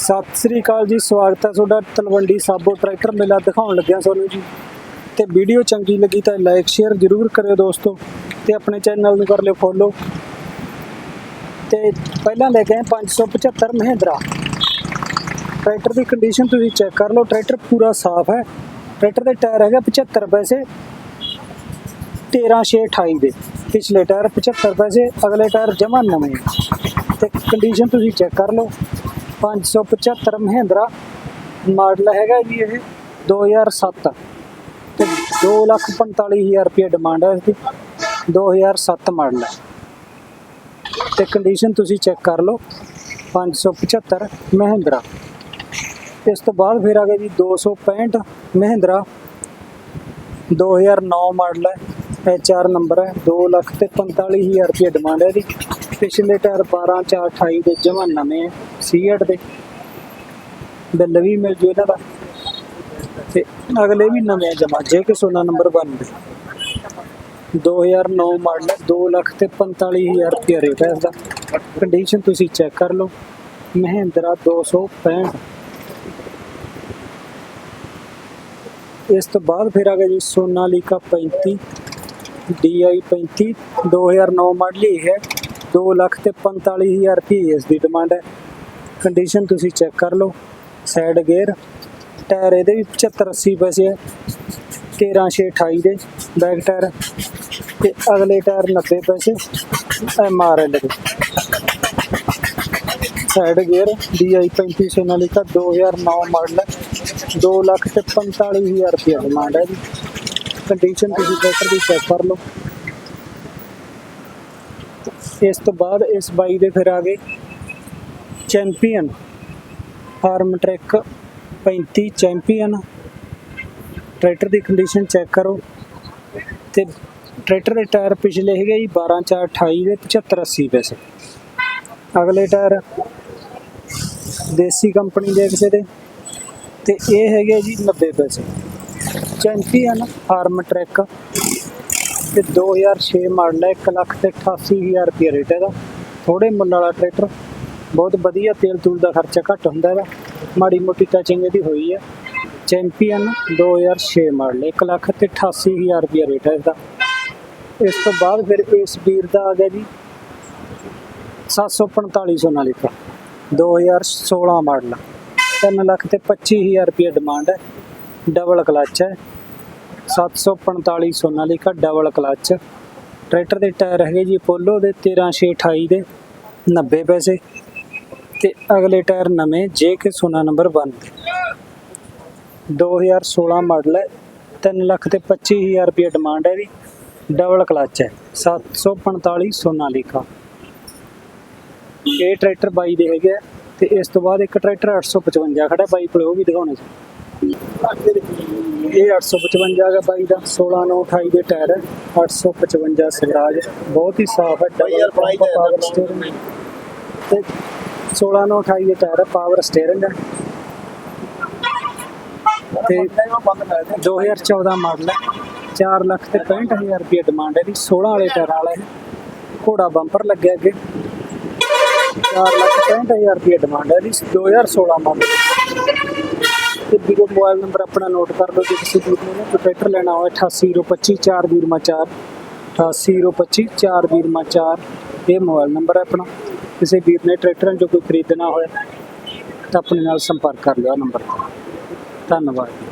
ਸਤਿ ਸ੍ਰੀ ਅਕਾਲ ਜੀ, ਸਵਾਗਤ ਹੈ ਤੁਹਾਡਾ ਤਲਵੰਡੀ ਸਾਬੋ ਟਰੈਕਟਰ ਮੇਲਾ ਦਿਖਾਉਣ ਲੱਗਿਆ ਤੁਹਾਨੂੰ ਜੀ। ਤੇ ਵੀਡੀਓ ਚੰਗੀ ਲੱਗੀ ਤਾਂ ਲਾਈਕ, ਸ਼ੇਅਰ ਜ਼ਰੂਰ ਕਰਿਓ ਦੋਸਤੋ ਤੇ ਆਪਣੇ ਚੈਨਲ ਨੂੰ ਕਰ ਲਿਓ ਫੋਲੋ। ਤੇ ਪਹਿਲਾਂ ਲੈ ਕੇ ਆਏ 575 ਮਹਿੰਦਰਾ। ਟਰੈਕਟਰ ਦੀ ਕੰਡੀਸ਼ਨ ਤੁਸੀਂ ਚੈੱਕ ਕਰ ਲਓ, ਟਰੈਕਟਰ ਪੂਰਾ ਸਾਫ਼ ਹੈ। ਟਰੈਕਟਰ ਦੇ ਟਾਇਰ ਹੈਗਾ 75 ਪੈਸੇ 13628 ਦੇ। ਪਿਛਲੇ ਟਾਇਰ 75 ਪੈਸੇ, ਅਗਲੇ ਟਾਇਰ ਜਮਾ ਨਵੇਂ। ਹੈ। ਤੇ ਕੰਡੀਸ਼ਨ ਤੁਸੀਂ ਚੈੱਕ ਕਰ ਲਓ। 575 ਮਹਿੰਦਰਾ ਮਾਡਲ ਹੈਗਾ ਜੀ ਇਹ 2007 ਤੇ 245000 ਰੁਪਏ ਡਿਮਾਂਡ ਹੈ ਇਸਦੀ 2007 ਮਾਡਲ ਹੈ। ਤੇ ਕੰਡੀਸ਼ਨ ਤੁਸੀਂ ਚੈੱਕ ਕਰ ਲਓ 575 ਮਹਿੰਦਰਾ। ਇਸ ਤੋਂ ਬਾਅਦ ਫਿਰ ਆ ਗਿਆ ਜੀ 265 ਮਹਿੰਦਰਾ। 2009 ਮਾਡਲ ਹੈ ਐਚ ਆਰ ਨੰਬਰ ਹੈ 2 ਲੱਖ ਤੇ 45000 ਰੁਪਏ ਡਿਮਾਂਡ ਹੈ ਇਹਦੀ। ਪਿਛਲੇ ਟਾਇਰ 12 4 28 ਦੇ ਜਮਾਂ ਨਵੇਂ ਹੈ। ਸੀਐਟ ਦੇ। ਬਿੱਲ ਵੀ ਮਿਲ ਜੂ ਇਹਨਾਂ ਦਾ। ਤੇ ਅਗਲੇ ਵੀ ਨਵੇਂ ਜਮਾ, ਜੇ ਕਿ ਸੋਨਾ ਨੰਬਰ ਬਣਦੇ 2009 ਮਾਡਲ 2 ਲੱਖ ਤੇ 45000 ਰੁਪਏ ਰੇਟ ਹੈ ਇਸਦਾ ਕੰਡੀਸ਼ਨ ਤੁਸੀਂ ਚੈੱਕ ਕਰ ਲਓ। ਮਹਿੰਦਰਾ 265 ਇਸ ਤੋਂ ਬਾਅਦ ਫਿਰ ਆ ਗਿਆ ਜੀ, ਸੋਨਾਲੀਕਾ 35 DI 35 2009 ਮਾਡਲ ਹੀ ਹੈ 2 ਲੱਖ ਤੇ 45000 ਰੁਪਏ ਇਸ ਦੀ ਡਿਮਾਂਡ ਹੈ। ਕੰਡੀਸ਼ਨ ਤੁਸੀਂ ਚੈੱਕ ਕਰ ਲਓ। ਸਾਈਡ ਗੇਅਰ ਟਾਇਰ ਇਹਦੇ ਵੀ 75 80 ਪੈਸੇ ਹੈ 13 6 28 ਦੇ ਬੈਕ ਟਾਇਰ ਤੇ ਅਗਲੇ ਟਾਇਰ 90 ਪੈਸੇ ਐਮ ਆਰ ਐਲ ਦੇ। Side gear DI 35 Sonalika 2009 model ਹੈ 2 ਲੱਖ ਤੇ 45000 ਰੁਪਏ ਡਿਮਾਂਡ ਹੈ ਜੀ। ਕੰਡੀਸ਼ਨ ਤੁਸੀਂ ਬੈਟਰ ਦੀ ਚੈੱਕ ਕਰ ਲਓ। ਇਸ ਤੋਂ ਬਾਅਦ ਇਸ ਬਾਈ ਦੇ ਫਿਰ ਆ ਗਏ। Champion Farmtrac 35 champion. ਟਰੈਕਟਰ ਦੀ ਕੰਡੀਸ਼ਨ ਚੈੱਕ ਕਰੋ। ਤੇ ਟਰੈਕਟਰ ਦੇ ਟਾਇਰ ਪਿਛਲੇ ਹੈਗੇ ਜੀ 12 4 28 ਦੇ 75 80 ਪੈਸੇ। ਅਗਲੇ ਟਾਇਰ ਦੇਸੀ ਕੰਪਨੀ ਦੇ ਕਿਸੇ ਦੇ। ਤੇ ਇਹ ਹੈਗੇ ਜੀ 90 ਪੈਸੇ। ਚੈਂਪੀਅਨ ਫਾਰਮ ਟਰੈਕ ਤੇ 2006 ਮਾਡਲ ਹੈ 1 ਲੱਖ ਤੇ 88000 ਰੁਪਏ ਰੇਟ ਇਹਦਾ। ਥੋੜੇ ਮੁੱਲ ਵਾਲਾ ਟਰੈਕਟਰ। ਬਹੁਤ ਵਧੀਆ ਤੇਲ ਤੂਲ ਦਾ ਖਰਚਾ ਘੱਟ ਹੁੰਦਾ ਇਹਦਾ ਮਾੜੀ ਮੋਟੀ ਟਚਿੰਗ ਇਹਦੀ ਹੋਈ ਹੈ ਚੈਂਪੀਅਨ 2006 ਮਾਡਲ 1 ਲੱਖ ਤੇ 88000 ਰੁਪਏ ਰੇਟ ਹੈ ਇਸਦਾ। ਇਸ ਤੋਂ ਬਾਅਦ ਫਿਰ ਇਸ ਵੀਰ ਦਾ ਆ ਗਿਆ ਜੀ 745 ਸੋਨਾਲੀਕਾ 2016 ਮਾਡਲ। 3 ਲੱਖ ਤੇ 25000 ਰੁਪਏ ਡਿਮਾਂਡ ਹੈ ਡਬਲ ਕਲਚ ਹੈ 745 ਸੋਨਾਲੀਕਾ ਡਬਲ ਕਲਚ ਟਰੈਕਟਰ ਦੇ ਟਾਇਰ ਹੈਗੇ ਜੀ ਪੋਲੋ ਦੇ 13628 ਦੇ 90 ਪੈਸੇ। ਤੇ ਅਗਲੇ ਟਾਇਰ ਨਵੇਂ ਜੇ ਕੇ ਸੋਨਾ ਨੰਬਰ 1 2016 ਮਾਡਲ ਹੈ 3 ਲੱਖ ਤੇ 25000 ਰੁਪਏ ਡਿਮਾਂਡ ਹੈ ਇਹਦੀ। ਡਬਲ ਕਲਚ ਹੈ 745 ਸੋਨਾਲੀਕਾ ਇਹ ਟਰੈਕਟਰ ਬਾਈ ਦੇ ਹੈਗੇ ਆ ਤੇ ਇਸ ਤੋਂ ਬਾਅਦ ਇੱਕ ਟਰੈਕਟਰ 855 ਖੜਾ, ਬਾਈ ਕੋਲੇ ਉਹ ਵੀ ਦਿਖਾਉਣੇ ਸੀ ਇਹ 855 ਹੈਗਾ ਬਾਈ ਦਾ 16 9 28 ਦੇ ਟਾਇਰ ਹੈ 855 ਸਵਰਾਜ। ਬਹੁਤ ਹੀ ਸਾਫ਼ ਹੈ ਡਬਲ ਪਾਵਰ ਸਟੀਅਰਿੰਗ ਤੇ 16 9 28 ਦੇ ਟਾਇਰ ਪਾਵਰ ਸਟੀਅਰਿੰਗ ਹੈ। ਤੇ 2014 ਮਾਡਲ ਹੈ। 4 ਲੱਖ ਤੇ 65000 ਰੁਪਏ ਡਿਮਾਂਡ ਹੈ ਦੀ 16 ਵਾਲੇ ਟਾਇਰ ਵਾਲਾ ਹੈ ਘੋੜਾ ਬੰਪਰ ਲੱਗਿਆ ਅੱਗੇ। 4 ਲੱਖ 65000 ਰੁਪਏ ਡਿਮਾਂਡ ਹੈ ਦੀ 2016 ਮਾਡਲ ਤੇ ਵੀਰੋ ਮੋਬਾਈਲ ਨੰਬਰ ਆਪਣਾ ਨੋਟ ਕਰ ਲਓ ਜੇ ਕਿਸੇ ਵੀਰ ਨੇ ਨਾ ਕੋਈ ਟਰੈਕਟਰ ਲੈਣਾ ਹੋਵੇ 88025 4 ਵੀਰਮਾ 4 88025 4 ਵੀਰਮਾ 4 ਇਹ ਮੋਬਾਈਲ ਨੰਬਰ ਹੈ ਆਪਣਾ। ਕਿਸੇ ਵੀਰ ਨੇ ਟਰੈਕਟਰਾਂ ਚੋਂ ਕੋਈ ਖਰੀਦਣਾ ਹੋਇਆ ਤਾਂ ਆਪਣੇ ਨਾਲ ਸੰਪਰਕ ਕਰ ਲਿਓ ਨੰਬਰ ਧੰਨਵਾਦ